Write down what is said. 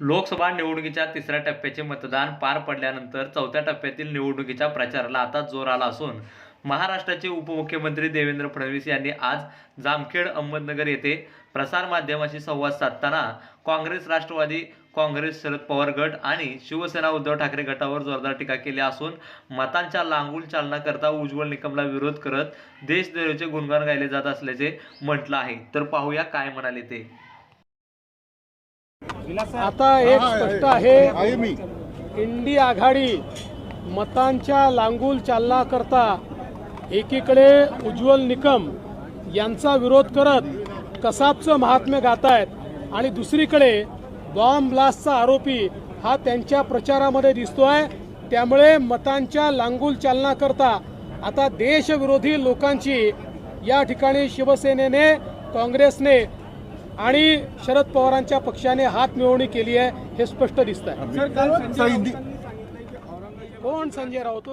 लोकसभा निवडणुकीच्या तिसऱ्या टप्प्याचे मतदान पार पडल्यानंतर चौथ्या टप्प्यातील निवडणुकीच्या प्रचाराला आता जोर आला असून महाराष्ट्राचे उपमुख्यमंत्री देवेंद्र फडणवीस यांनी आज जामखेड अहमदनगर येथे प्रसारमाध्यमाशी संवाद साधताना काँग्रेस राष्ट्रवादी काँग्रेस शरद पवार गट आणि शिवसेना उद्धव ठाकरे गटावर जोरदार टीका केली असून मतांच्या लांगूल चालनाकरता उज्ज्वल निकमला विरोध करत देशद्रोहीचे गुणगान गायले जात असल्याचे म्हटलं आहे. तर पाहूया काय म्हणाले ते. आता एक स्पष्ट आहे. आहे मी. इंडी आघाडी मतांच्या लांगूल चालनाकरता एकीकडे उज्ज्वल निकम यांचा विरोध करत कसाबचं महात्म्य गातायत आणि दुसरीकडे बॉम्ब ब्लास्टचा आरोपी हा त्यांच्या प्रचारामध्ये दिसतोय. त्यामुळे मतांच्या लांगूल चालनाकरता आता देशविरोधी लोकांची या ठिकाणी शिवसेनेने काँग्रेसने आणि शरद पवारांच्या पक्षाने हात मिळवणी केली आहे हे स्पष्ट दिसत आहे कोण? संजय राऊत.